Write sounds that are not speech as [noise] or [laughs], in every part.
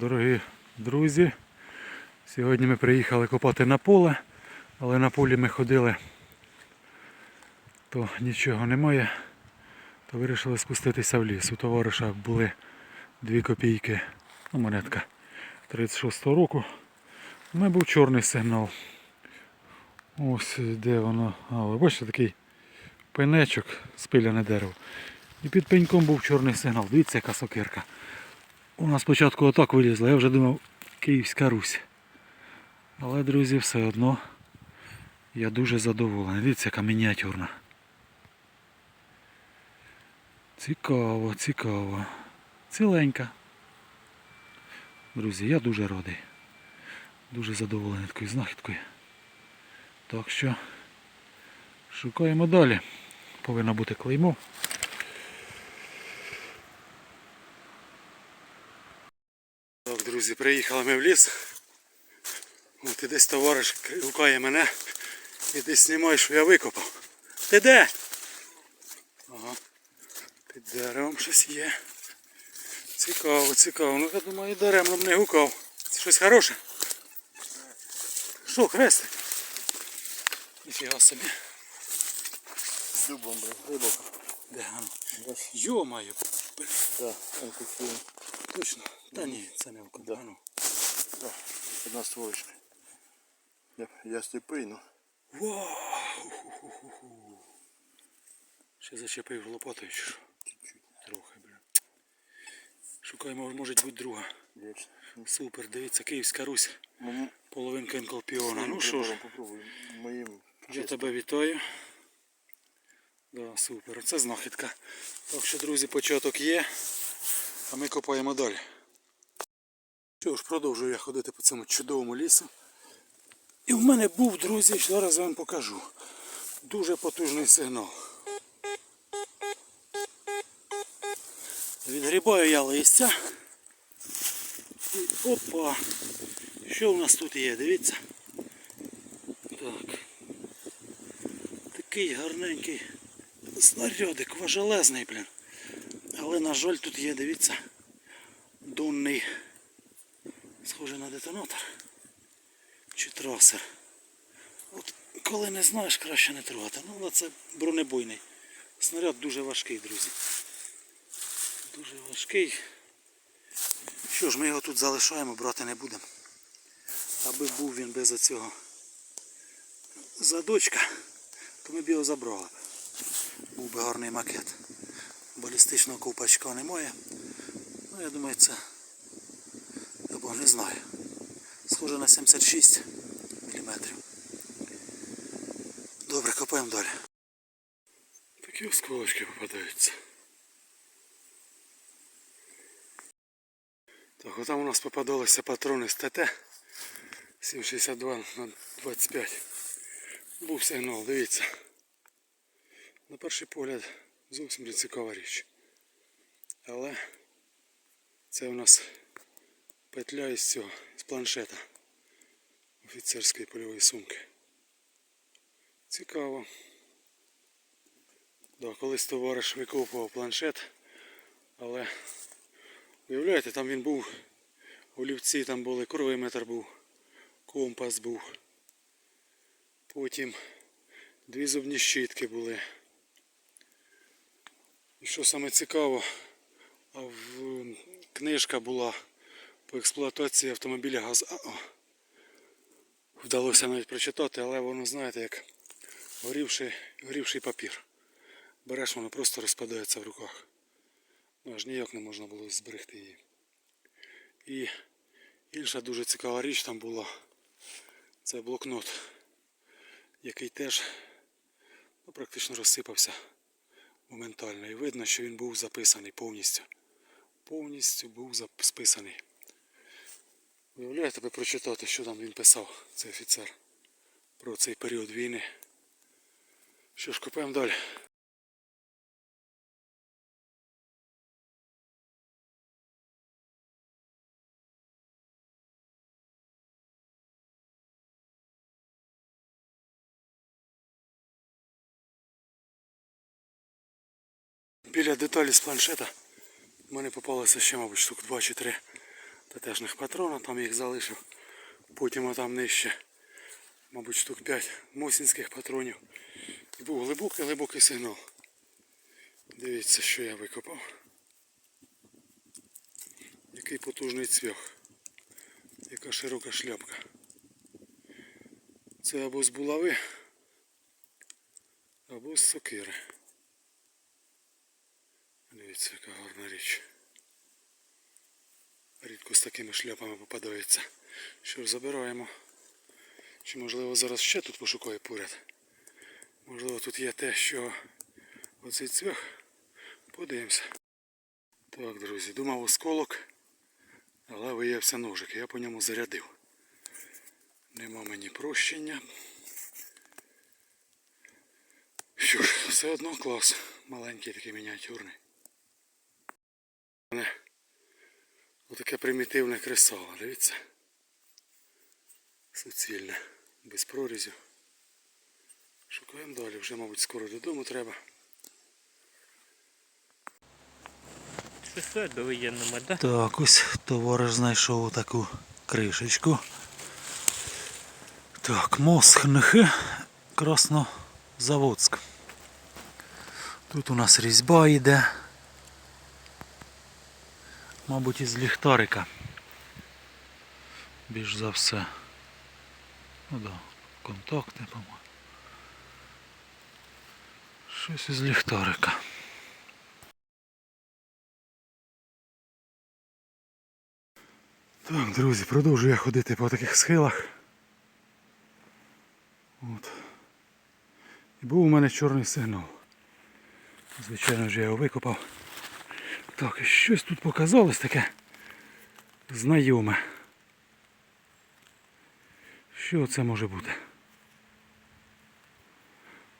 Дорогі друзі, сьогодні ми приїхали копати на поле, але на полі ми ходили, то нічого немає, то вирішили спуститися в ліс. У товариша були 2 копійки, ну монетка 36-го року. У мене був чорний сигнал. Ось де воно. А, ви бачите такий пенечок, спиляне дерево. І під пеньком був чорний сигнал. Дивіться, яка сокирка. Вона спочатку отак вилізла, я вже думав Київська Русь. Але, друзі, все одно я дуже задоволений. Дивіться, яка мініатюрна. Цікаво, цікаво. Ціленька. Друзі, я дуже радий. Дуже задоволений такою знахідкою. Так що шукаємо далі. Повинно бути клеймо. Так, друзі, приїхали ми в ліс. От і десь товариш гукає мене і десь знімає, що я викопав. Ти де? Ага. Під деревом щось є. Цікаво, цікаво. Ну я думаю, даремно б не гукав. Це щось хороше. Що, хрестик? Ніфіга собі. Дубом, блин, глибоко. Де, ну? Йо-моє, блін, такий. точно. Та ні, це не вкопав. Да. А ну. Да, одна стволочка. Я, я сліпий, ну. Вау! Ще зачепив лопатою чи що? Трохи, блін. Шукаємо, може бути друга. Вічно. Супер, дивіться, Київська Русь, Мені половинка енколпіона. Ну що ж. Моїм я тебе вітаю. Да, супер, це знахідка. Так що, друзі, початок є, а ми копаємо далі. Що ж, продовжую я ходити по цьому чудовому лісу. І в мене був, друзі, зараз вам покажу. Дуже потужний сигнал. Відгрібаю я листя. І опа! Що в нас тут є? Дивіться. Так. Такий гарненький снарядик, важелезний, блін. Але, на жаль, тут є, дивіться, донний, детонатор. Чи трасер. От коли не знаєш, краще не трогати. Ну, але це бронебойний. Снаряд дуже важкий, друзі. Дуже важкий. Що ж, ми його тут залишаємо, брати не будемо. Аби був він без оцього задочка, то ми б його забрали. Був би гарний макет. Балістичного ковпачка немає. Ну, я думаю, це або не знаю. Схоже на 76 мм. Добре, копаємо далі. Такі осколочки попадаються. Так, отам у нас попадалися патрони з ТТ 762 на 25. Був сигнал, дивіться. На перший погляд зовсім не цікава річ. Але це у нас петля із цього, з планшета офіцерської польової сумки. Цікаво. Да, колись товариш викопував планшет, але уявляєте, там він був, олівці там були, кровометр був, компас був. Потім дві зубні щітки були. І що саме цікаво, а книжка була по експлуатації автомобіля ГАЗ АО. Вдалося навіть прочитати, але воно, знаєте, як горівший, горівший папір. Береш, воно просто розпадається в руках. Ну, аж ніяк не можна було зберегти її. І інша дуже цікава річ там була. Це блокнот, який теж ну, практично розсипався моментально. І видно, що він був записаний повністю. Повністю був списаний. Уявляєте, би прочитати, що там він писав, цей офіцер, про цей період війни. Що ж, копаємо далі. Біля деталі з планшета в мене попалося ще, мабуть, штук 2 чи 3 ТТшних патрона, там їх залишив. Потім там нижче, мабуть, штук 5 мосінських патронів. І був глибокий глибокий сигнал. Дивіться, що я викопав. Який потужний цвях. Яка широка шляпка. Це або з булави, або з сокири. Дивіться, яка гарна річ. Рідко з такими шляпами попадається. Що ж, забираємо. Чи можливо зараз ще тут пошукаю поряд. Можливо тут є те, що оцей цвях. Подивимося. Так, друзі, думав осколок, але виявився ножик. Я по ньому зарядив. Нема мені прощення. Що ж, все одно клас. Маленький такий мініатюрний. Отаке примітивне кресало, дивіться. Суцільне, без прорізів. Шукаємо далі, вже, мабуть, скоро додому треба. Так, ось товариш знайшов таку кришечку. Так, Мосхнхи, Краснозаводськ. Тут у нас різьба йде. Мабуть, із ліхтарика. Більш за все. Ну да, контакти, по-моєму. Щось із ліхтарика. Так, друзі, продовжую я ходити по таких схилах. От. І був у мене чорний сигнал. Звичайно вже я його викопав. Так, щось тут показалось таке знайоме. Що це може бути?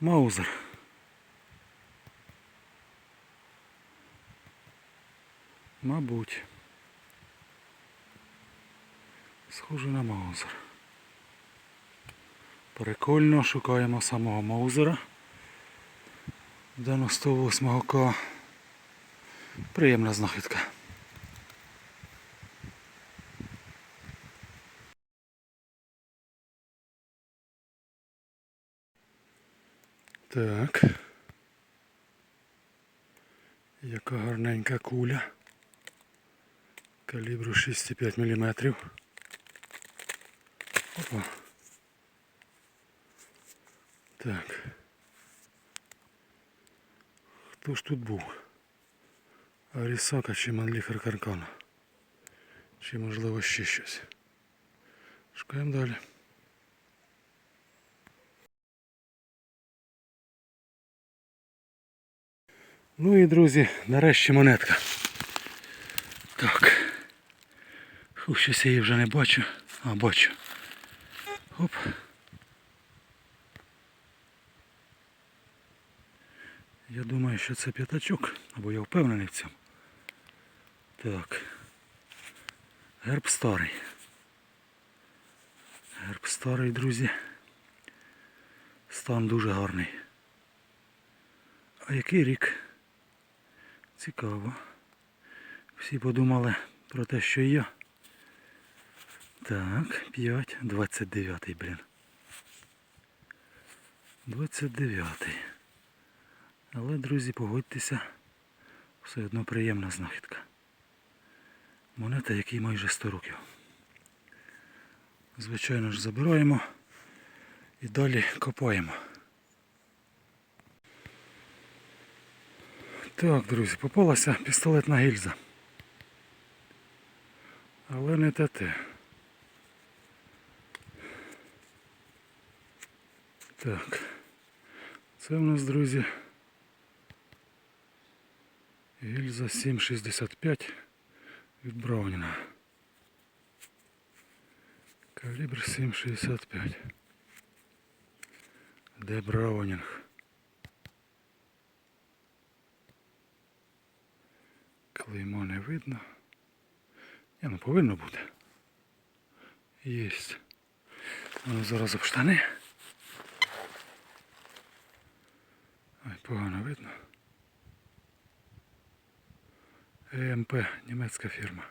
Маузер. Мабуть. Схоже на Маузер. Прикольно, шукаємо самого Маузера. 98 К. Приємна знахідка. Так. Яка гарненька куля. Калібру 6,5 мм. Опа. Так. Хто ж тут був? Арісака чи Манліфер Каркана? Чи можливо ще щось? Шукаємо далі. Ну і друзі, нарешті монетка. Так. Фу, щось я її вже не бачу. А, бачу. Оп. Я думаю, що це п'ятачок, або я впевнений в цьому. Так. Герб старий. Герб старий, друзі. Стан дуже гарний. А який рік? Цікаво. Всі подумали про те, що я. Так, 5, 29, блін. 29. Але, друзі, погодьтеся, все одно приємна знахідка. Монета, якій майже 100 років. Звичайно ж, забираємо і далі копаємо. Так, друзі, попалася пістолетна гільза. Але не те те. Так. Це в нас, друзі. Гільза 7,65 від Брауніна. Калібр 7,65. Де Браунінг? Клеймо не видно. Ні, ну повинно бути. Єсть. Ну, зараз об штани. Ой, погано видно. ЕМП, німецька фірма.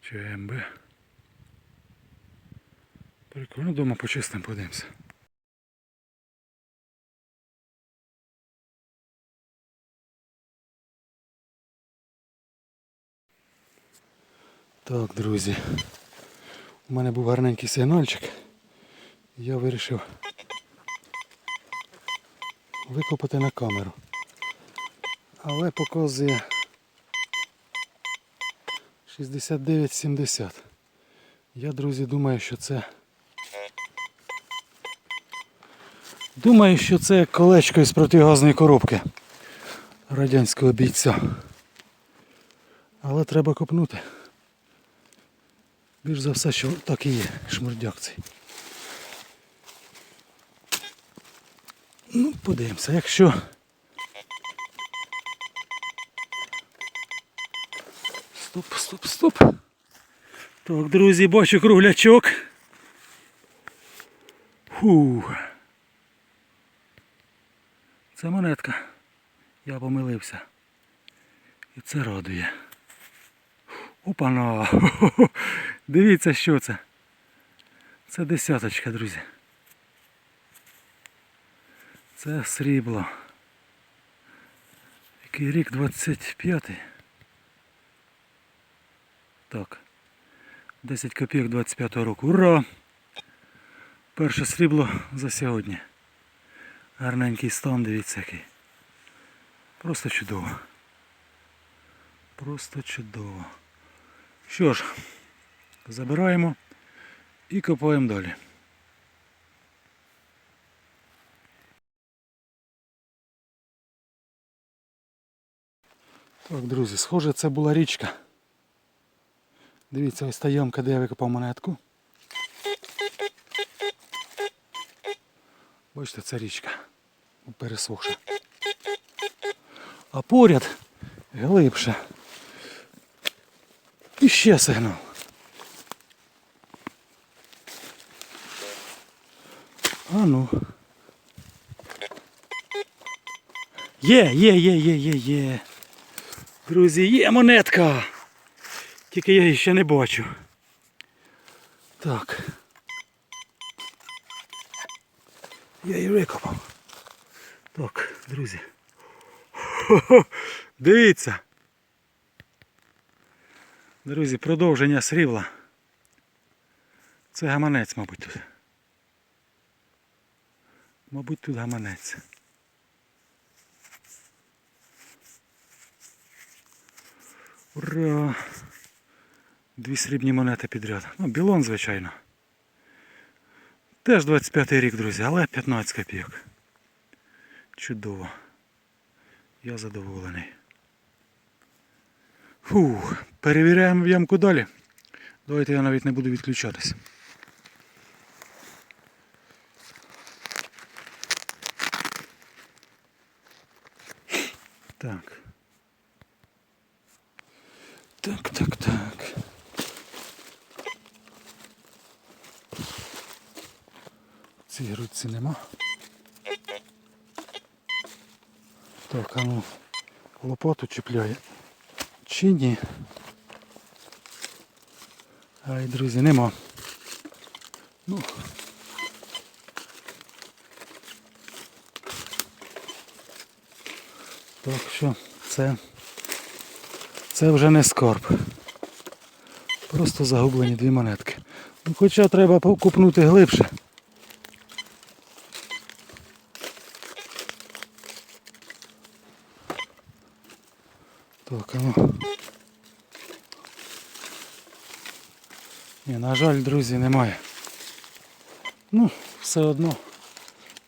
ЧМБ. Прикольно, дома почистимо, подивимося. Так, друзі. У мене був гарненький сигнальчик. Я вирішив викопати на камеру. Але показує 69,70. Я, друзі, думаю, що це. Думаю, що це колечко із протигазної коробки радянського бійця. Але треба копнути. Більш за все, що так і є, шмурдяк цей. Ну, подивимося, якщо. Стоп, стоп, стоп. Так, друзі, бачу круглячок. Фу. Це монетка. Я помилився. І це радує. Опана! [laughs] Дивіться, що це. Це десяточка, друзі. Це срібло. Який рік 25-й. Так. 10 копійок 25-го року. Ура! Перше срібло за сьогодні. Гарненький стан, дивіться який. Просто чудово. Просто чудово. Що ж, забираємо і копаємо далі. Так, друзі, схоже, це була річка. Дивіться, ось та ямка, де я викопав монетку. Бачите, це річка. Пересохша. А поряд глибше. І ще сигнал. А ну. Є, є, є, є, є, є. Друзі, є монетка. Тільки я її ще не бачу. Так. Я її викопав. Так, друзі. Хо-хо, [laughs] дивіться. Друзі, продовження срібла. Це гаманець, мабуть, тут. Мабуть, тут гаманець. Ура! Дві срібні монети підряд. Ну, білон, звичайно. Теж 25 рік, друзі, але 15 копійок. Чудово. Я задоволений. Фух, перевіряємо в ямку далі. Давайте я навіть не буду відключатись. Так. Так, так, так. В цій грудці нема. Так, а ну лопату чіпляє. Чи ні? Ай, друзі, нема. Ну. Так що це, це вже не скарб. Просто загублені дві монетки. Ну, хоча треба покупнути глибше. Так, а ну. Ні, на жаль, друзі, немає. Ну, все одно.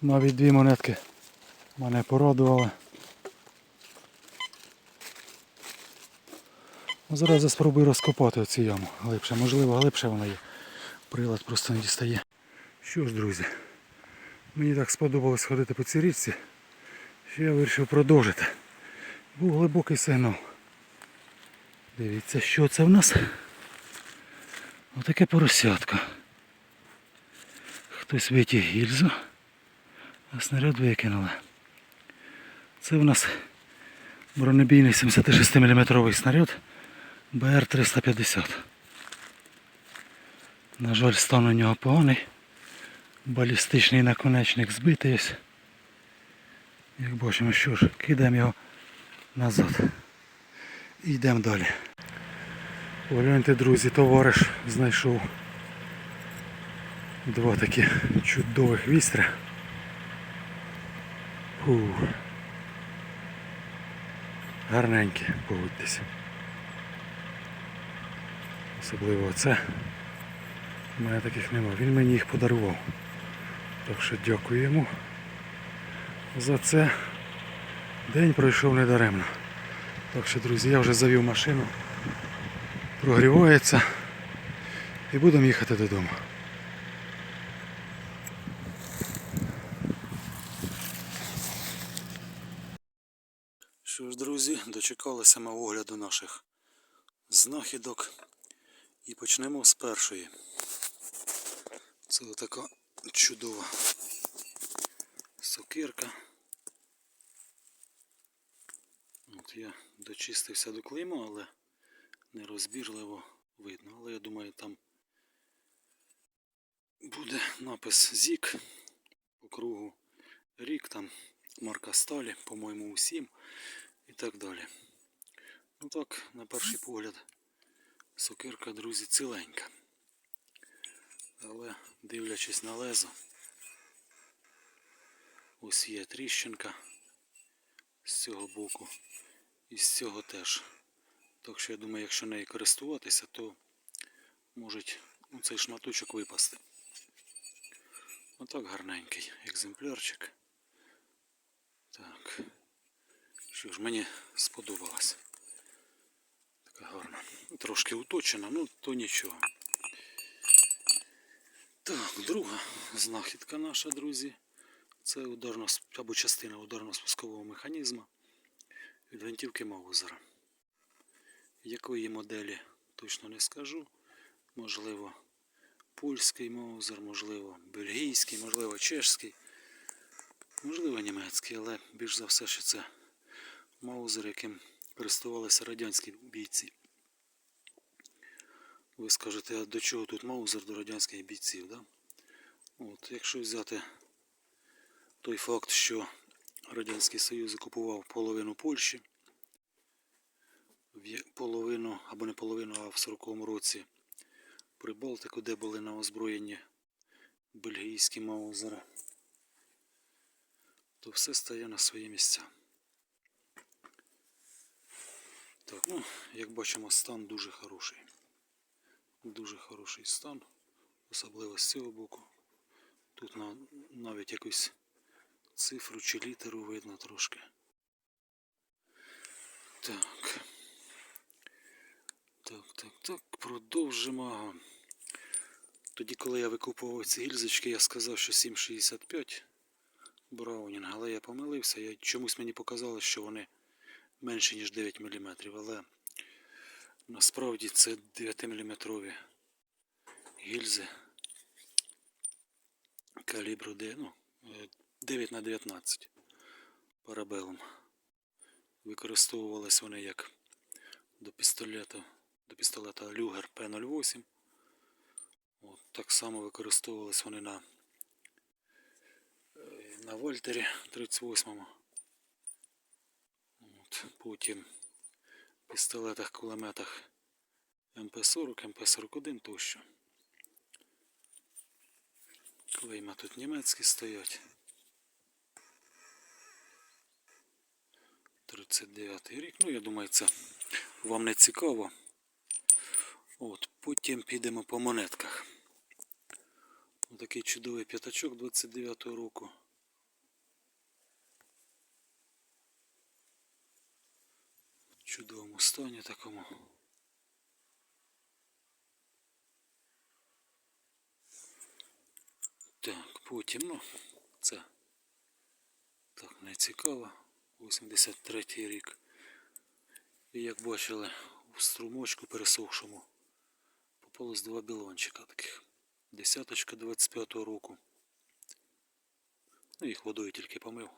Навіть дві монетки мене порадували. Ну, Зараз я спробую розкопати оцю яму глибше. Можливо, глибше вона є. Прилад просто не дістає. Що ж, друзі, мені так сподобалось ходити по цій річці, що я вирішив продовжити. Був глибокий сигнал. Дивіться, що це в нас. Отаке поросятко. Хтось витяг гільзу, а снаряд викинули. Це в нас бронебійний 76 мм снаряд БР-350. На жаль, стан у нього поганий. Балістичний наконечник збитий. Як бачимо, що ж, кидаємо його назад. І йдемо далі. Погляньте, друзі, товариш знайшов два такі чудових вістря. Фу. Гарненькі, погодьтеся. Особливо оце. У мене таких нема. Він мені їх подарував. Так що дякую йому за це. День пройшов недаремно. Так що, друзі, я вже завів машину. Прогрівається. І будемо їхати додому. Що ж, друзі, дочекалися ми огляду наших знахідок. І почнемо з першої. Це така чудова сокирка. От я дочистився до клейма, але нерозбірливо видно. Але я думаю, там буде напис ЗІК по кругу рік, там марка сталі, по-моєму, усім і так далі. Ну так, на перший погляд, сокирка, друзі, ціленька. Але дивлячись на лезо, ось є тріщинка з цього боку і з цього теж. Так що я думаю, якщо нею користуватися, то можуть цей шматочок випасти. Отак гарненький екземплярчик. Так. Що ж, мені сподобалось. Така гарна. Трошки уточена, ну то нічого. Так, друга знахідка наша, друзі. Це ударно або частина ударно-спускового механізму від гвинтівки Маузера. Якої моделі точно не скажу. Можливо, польський Маузер, можливо, бельгійський, можливо, чешський, можливо, німецький, але більш за все, що це Маузер, яким користувалися радянські бійці. Ви скажете, а до чого тут Маузер до радянських бійців? Да? От, якщо взяти той факт, що Радянський Союз окупував половину Польщі, половину або не половину, а в 40-му році Прибалтику, де були на озброєнні бельгійські маузери, то все стає на свої місця. Так, ну, як бачимо, стан дуже хороший. Дуже хороший стан, особливо з цього боку. Тут на, навіть якусь цифру чи літеру видно трошки. Так. Так, так, так, продовжимо. Тоді, коли я викупував ці гільзочки, я сказав, що 7,65 Браунінг, але я помилився. Я, чомусь мені показалось, що вони менше, ніж 9 мм, але насправді це 9 мм гільзи калібру ну, е, 9 на 19 парабелом. Використовувались вони як до пістолета, до пістолета Люгер П08. От, так само використовувались вони на, е, на Вольтері 38. От, потім в пістолетах, кулеметах МП-40, МП-41 тощо. Клейма тут німецькі стоять. 39 рік. Ну, я думаю, це вам не цікаво. От, потім підемо по монетках. Отакий чудовий п'ятачок 29-го року. В чудовому стані такому. Так, потім, ну, це так не цікаво. 83-й рік. І як бачили, у струмочку пересохшому попалось два білончика таких. Десяточка 25-го року. Ну, їх водою тільки помив.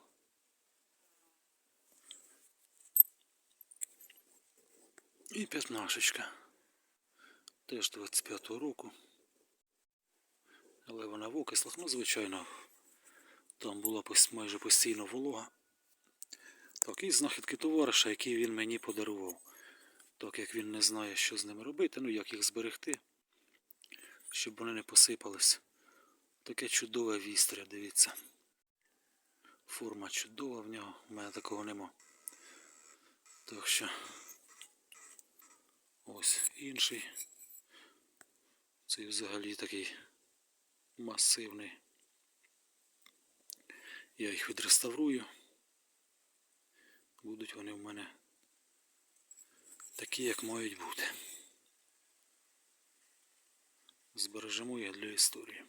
І п'ятнашечка. Теж 25-го року. Але вона в окислах, ну звичайно. Там була майже постійно волога. Так, і знахідки товариша, які він мені подарував. Так як він не знає, що з ними робити, ну як їх зберегти, щоб вони не посипались. Таке чудове вістря, дивіться. Форма чудова в нього, у мене такого нема. Так що ось інший. Цей взагалі такий масивний. Я їх відреставрую. Будуть вони в мене такі, як мають бути. Збережемо їх для історії.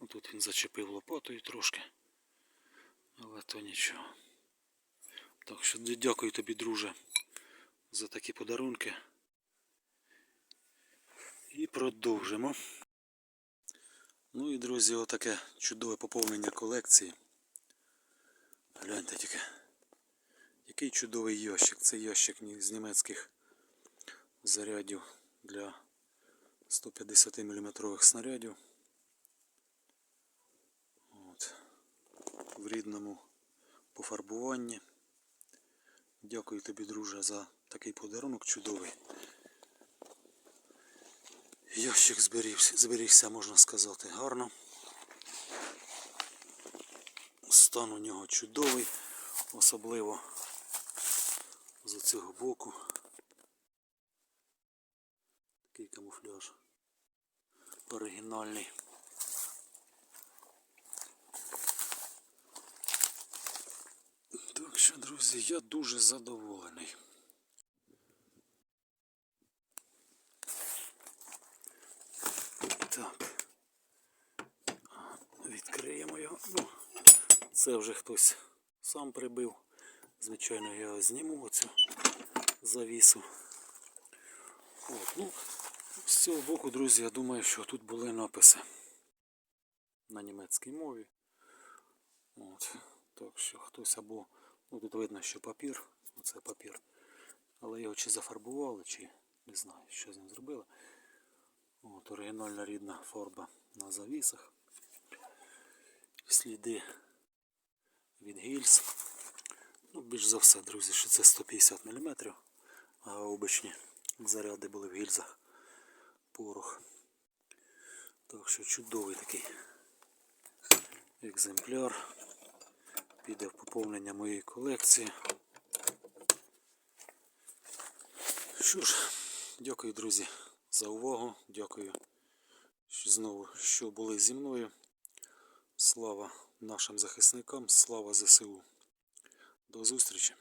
Ну, Тут він зачепив лопатою трошки, але то нічого. Так що дякую тобі, друже, за такі подарунки. І продовжимо. Ну і друзі, отаке чудове поповнення колекції. Гляньте тільки. Який чудовий ящик. Це ящик з німецьких зарядів для 150 мм снарядів. От. В рідному пофарбуванні. Дякую тобі, друже, за такий подарунок чудовий. Ящик зберігся, зберігся, можна сказати, гарно. Стан у нього чудовий, особливо з цього боку. Такий камуфляж оригінальний. Так що, друзі, я дуже задоволений. Так. Відкриємо його. Ну, це вже хтось сам прибив. Звичайно, я зніму оцю завісу. От, ну, з цього боку, друзі, я думаю, що тут були написи на німецькій мові. От, так що хтось або, ну тут видно, що папір, оце папір. Але його чи зафарбували, чи не знаю, що з ним зробили. От, оригінальна рідна фарба на завісах. Сліди від гільз. Ну, більш за все, друзі, що це 150 мм, а обичні заряди були в гільзах порох. Так що чудовий такий екземпляр. Піде в поповнення моєї колекції. Що ж, дякую, друзі, за увагу. Дякую що знову, що були зі мною. Слава нашим захисникам, слава ЗСУ. До зустрічі!